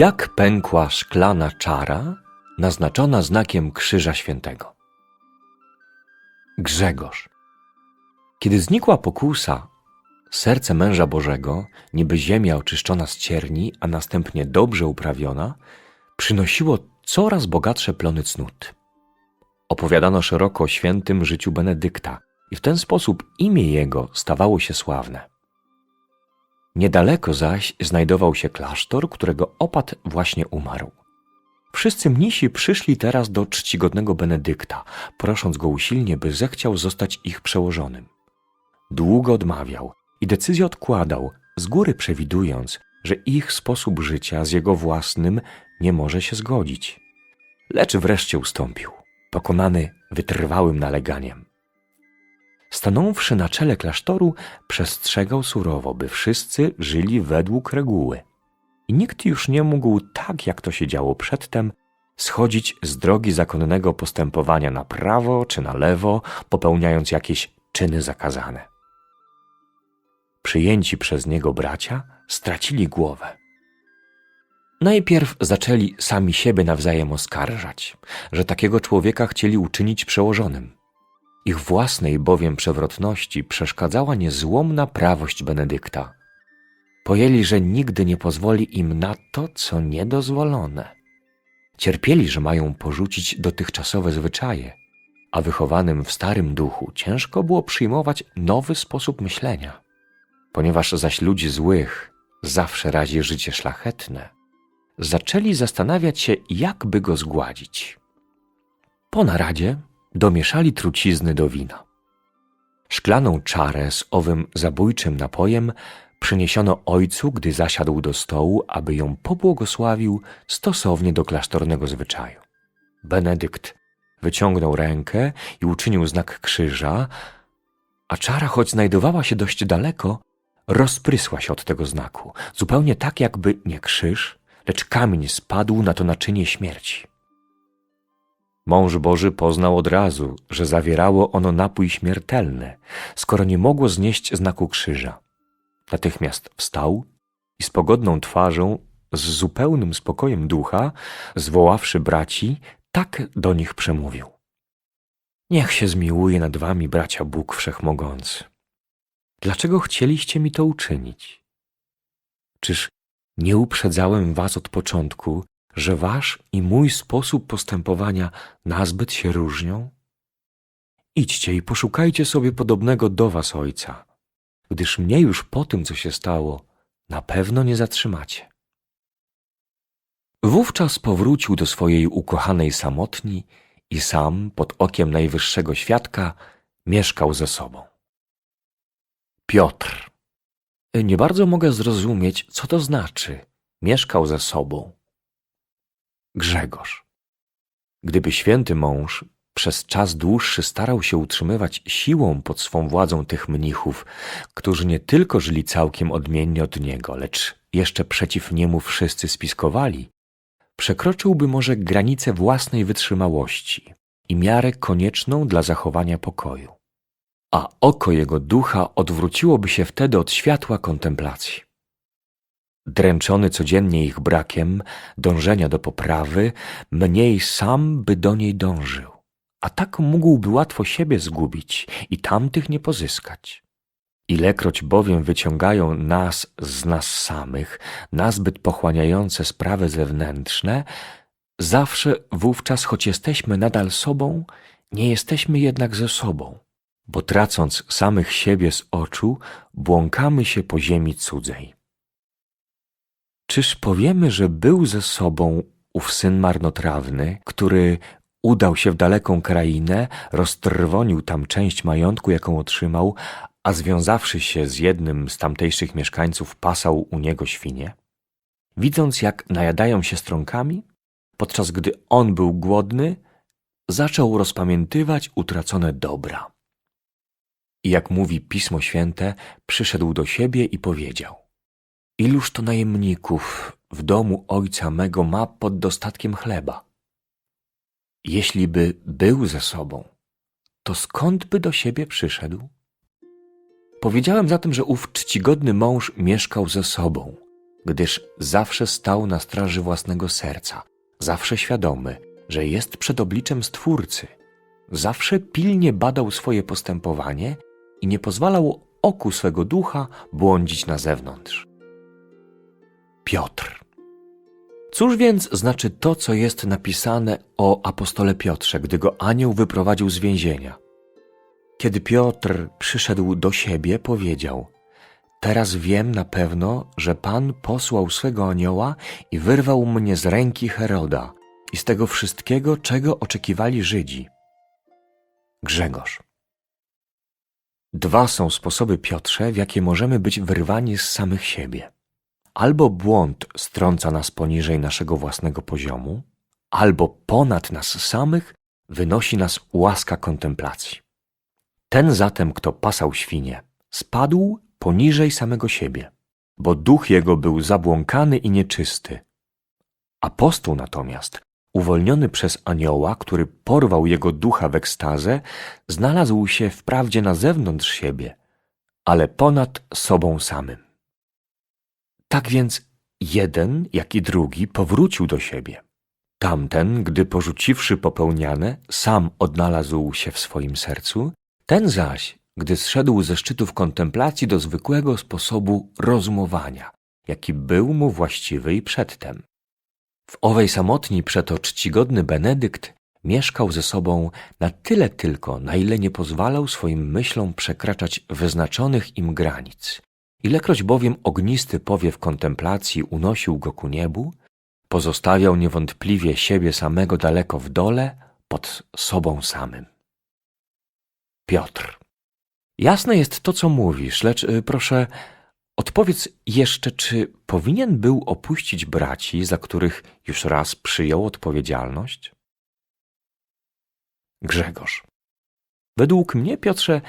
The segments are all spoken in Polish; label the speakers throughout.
Speaker 1: Jak pękła szklana czara naznaczona znakiem Krzyża Świętego? Grzegorz. Kiedy znikła pokusa, serce męża Bożego, niby ziemia oczyszczona z cierni, a następnie dobrze uprawiona, przynosiło coraz bogatsze plony cnót. Opowiadano szeroko o świętym życiu Benedykta i w ten sposób imię jego stawało się sławne. Niedaleko zaś znajdował się klasztor, którego opat właśnie umarł. Wszyscy mnisi przyszli teraz do czcigodnego Benedykta, prosząc go usilnie, by zechciał zostać ich przełożonym. Długo odmawiał i decyzję odkładał, z góry przewidując, że ich sposób życia z jego własnym nie może się zgodzić. Lecz wreszcie ustąpił, pokonany wytrwałym naleganiem. Stanąwszy na czele klasztoru, przestrzegał surowo, by wszyscy żyli według reguły. I nikt już nie mógł, tak jak to się działo przedtem, schodzić z drogi zakonnego postępowania na prawo czy na lewo, popełniając jakieś czyny zakazane. Przyjęci przez niego bracia stracili głowę. Najpierw zaczęli sami siebie nawzajem oskarżać, że takiego człowieka chcieli uczynić przełożonym. Ich własnej bowiem przewrotności przeszkadzała niezłomna prawość Benedykta. Pojęli, że nigdy nie pozwoli im na to, co niedozwolone. Cierpieli, że mają porzucić dotychczasowe zwyczaje, a wychowanym w starym duchu ciężko było przyjmować nowy sposób myślenia. Ponieważ zaś ludzi złych zawsze razi życie szlachetne, zaczęli zastanawiać się, jak by go zgładzić. Po naradzie domieszali trucizny do wina. Szklaną czarę z owym zabójczym napojem przyniesiono ojcu, gdy zasiadł do stołu, aby ją pobłogosławił stosownie do klasztornego zwyczaju. Benedykt wyciągnął rękę i uczynił znak krzyża, a czara, choć znajdowała się dość daleko, rozprysła się od tego znaku, zupełnie tak, jakby nie krzyż, lecz kamień spadł na to naczynie śmierci. Mąż Boży poznał od razu, że zawierało ono napój śmiertelny, skoro nie mogło znieść znaku krzyża. Natychmiast wstał i z pogodną twarzą, z zupełnym spokojem ducha, zwoławszy braci, tak do nich przemówił. Niech się zmiłuje nad wami, bracia Bóg Wszechmogący. Dlaczego chcieliście mi to uczynić? Czyż nie uprzedzałem was od początku, że wasz i mój sposób postępowania nazbyt się różnią? Idźcie i poszukajcie sobie podobnego do was ojca, gdyż mnie już po tym, co się stało, na pewno nie zatrzymacie. Wówczas powrócił do swojej ukochanej samotni i sam, pod okiem najwyższego świadka, mieszkał ze sobą. Piotr. Nie bardzo mogę zrozumieć, co to znaczy mieszkał ze sobą. Grzegorz. Gdyby święty mąż przez czas dłuższy starał się utrzymywać siłą pod swą władzą tych mnichów, którzy nie tylko żyli całkiem odmiennie od niego, lecz jeszcze przeciw niemu wszyscy spiskowali, przekroczyłby może granicę własnej wytrzymałości i miarę konieczną dla zachowania pokoju, a oko jego ducha odwróciłoby się wtedy od światła kontemplacji. Dręczony codziennie ich brakiem, dążenia do poprawy, mniej sam by do niej dążył, a tak mógłby łatwo siebie zgubić i tamtych nie pozyskać. Ilekroć bowiem wyciągają nas z nas samych, nazbyt pochłaniające sprawy zewnętrzne, zawsze wówczas, choć jesteśmy nadal sobą, nie jesteśmy jednak ze sobą, bo tracąc samych siebie z oczu, błąkamy się po ziemi cudzej. Czyż powiemy, że był ze sobą ów syn marnotrawny, który udał się w daleką krainę, roztrwonił tam część majątku, jaką otrzymał, a związawszy się z jednym z tamtejszych mieszkańców, pasał u niego świnie? Widząc, jak najadają się strąkami, podczas gdy on był głodny, zaczął rozpamiętywać utracone dobra. I jak mówi Pismo Święte, przyszedł do siebie i powiedział – Iluż to najemników w domu ojca mego ma pod dostatkiem chleba? Jeśli by był ze sobą, to skąd by do siebie przyszedł? Powiedziałem zatem, że ów czcigodny mąż mieszkał ze sobą, gdyż zawsze stał na straży własnego serca, zawsze świadomy, że jest przed obliczem Stwórcy. Zawsze pilnie badał swoje postępowanie i nie pozwalał oku swego ducha błądzić na zewnątrz. Piotr. Cóż więc znaczy to, co jest napisane o apostole Piotrze, gdy go anioł wyprowadził z więzienia? Kiedy Piotr przyszedł do siebie, powiedział: Teraz wiem na pewno, że Pan posłał swego anioła i wyrwał mnie z ręki Heroda i z tego wszystkiego, czego oczekiwali Żydzi. Grzegorz. Dwa są sposoby, Piotrze, w jakie możemy być wyrwani z samych siebie. Albo błąd strąca nas poniżej naszego własnego poziomu, albo ponad nas samych wynosi nas łaska kontemplacji. Ten zatem, kto pasał świnie, spadł poniżej samego siebie, bo duch jego był zabłąkany i nieczysty. Apostoł natomiast, uwolniony przez anioła, który porwał jego ducha w ekstazę, znalazł się wprawdzie na zewnątrz siebie, ale ponad sobą samym. Tak więc jeden, jak i drugi powrócił do siebie. Tamten, gdy porzuciwszy popełniane, sam odnalazł się w swoim sercu, ten zaś, gdy zszedł ze szczytów kontemplacji do zwykłego sposobu rozumowania, jaki był mu właściwy i przedtem. W owej samotni przeto czcigodny Benedykt mieszkał ze sobą na tyle tylko, na ile nie pozwalał swoim myślom przekraczać wyznaczonych im granic. Ilekroć bowiem ognisty powiew kontemplacji unosił go ku niebu, pozostawiał niewątpliwie siebie samego daleko w dole, pod sobą samym. Piotr. Jasne jest to, co mówisz, lecz y, proszę, odpowiedz jeszcze, czy powinien był opuścić braci, za których już raz przyjął odpowiedzialność? Grzegorz. Według mnie, Piotrze,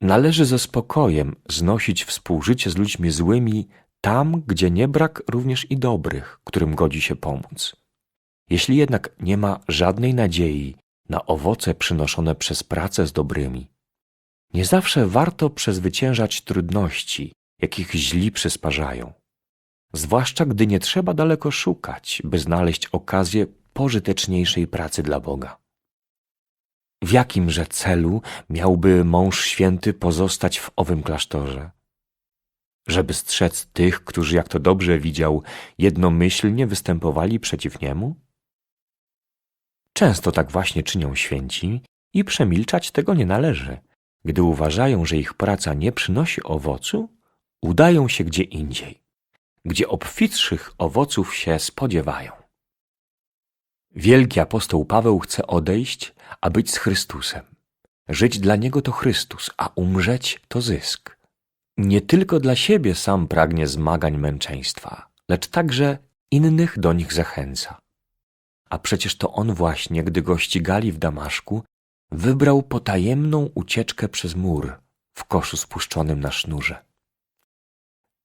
Speaker 1: należy ze spokojem znosić współżycie z ludźmi złymi tam, gdzie nie brak również i dobrych, którym godzi się pomóc. Jeśli jednak nie ma żadnej nadziei na owoce przynoszone przez pracę z dobrymi, nie zawsze warto przezwyciężać trudności, jakich źli przysparzają. Zwłaszcza gdy nie trzeba daleko szukać, by znaleźć okazję pożyteczniejszej pracy dla Boga. W jakimże celu miałby mąż święty pozostać w owym klasztorze? Żeby strzec tych, którzy, jak to dobrze widział, jednomyślnie występowali przeciw niemu? Często tak właśnie czynią święci i przemilczać tego nie należy. Gdy uważają, że ich praca nie przynosi owocu, udają się gdzie indziej, gdzie obfitszych owoców się spodziewają. Wielki apostoł Paweł chce odejść, a być z Chrystusem. Żyć dla Niego to Chrystus, a umrzeć to zysk. Nie tylko dla siebie sam pragnie zmagań męczeństwa, lecz także innych do nich zachęca. A przecież to on właśnie, gdy go ścigali w Damaszku, wybrał potajemną ucieczkę przez mur w koszu spuszczonym na sznurze.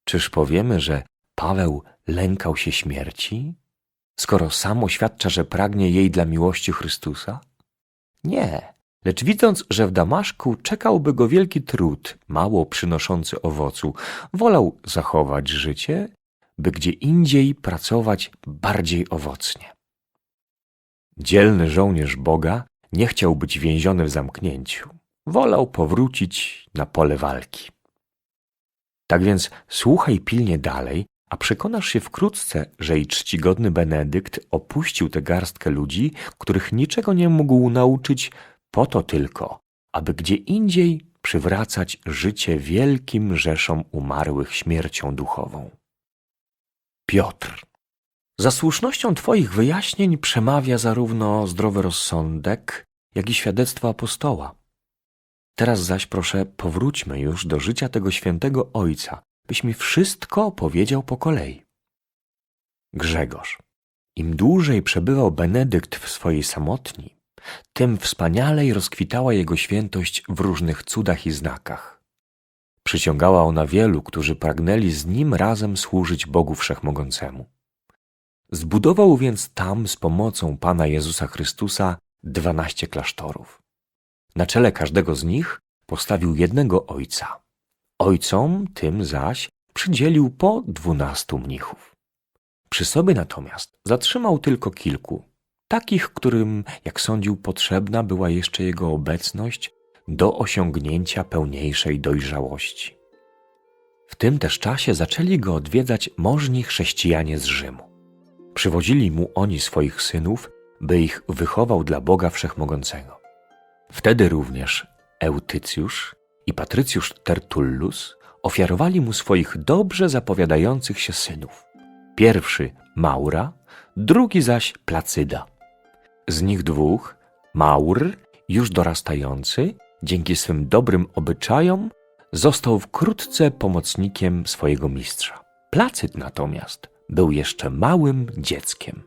Speaker 1: Czyż powiemy, że Paweł lękał się śmierci, skoro sam oświadcza, że pragnie jej dla miłości Chrystusa? Nie, lecz widząc, że w Damaszku czekałby go wielki trud, mało przynoszący owocu, wolał zachować życie, by gdzie indziej pracować bardziej owocnie. Dzielny żołnierz Boga nie chciał być więziony w zamknięciu. Wolał powrócić na pole walki. Tak więc słuchaj pilnie dalej, a przekonasz się wkrótce, że i czcigodny Benedykt opuścił tę garstkę ludzi, których niczego nie mógł nauczyć, po to tylko, aby gdzie indziej przywracać życie wielkim rzeszom umarłych śmiercią duchową. Piotr. Za słusznością Twoich wyjaśnień przemawia zarówno zdrowy rozsądek, jak i świadectwo apostoła. Teraz zaś proszę powróćmy już do życia tego świętego ojca, byś mi wszystko powiedział po kolei. Grzegorz. Im dłużej przebywał Benedykt w swojej samotni, tym wspanialej rozkwitała jego świętość w różnych cudach i znakach. Przyciągała ona wielu, którzy pragnęli z nim razem służyć Bogu Wszechmogącemu. Zbudował więc tam z pomocą Pana Jezusa Chrystusa dwanaście klasztorów. Na czele każdego z nich postawił jednego ojca. Ojcom tym zaś przydzielił po dwunastu mnichów. Przy sobie natomiast zatrzymał tylko kilku, takich, którym, jak sądził, potrzebna była jeszcze jego obecność do osiągnięcia pełniejszej dojrzałości. W tym też czasie zaczęli go odwiedzać możni chrześcijanie z Rzymu. Przywozili mu oni swoich synów, by ich wychował dla Boga Wszechmogącego. Wtedy również Eutycjusz i Patrycjusz Tertullus ofiarowali mu swoich dobrze zapowiadających się synów. Pierwszy Maura, drugi zaś Placyda. Z nich dwóch, Maur, już dorastający, dzięki swym dobrym obyczajom, został wkrótce pomocnikiem swojego mistrza. Placyd natomiast był jeszcze małym dzieckiem.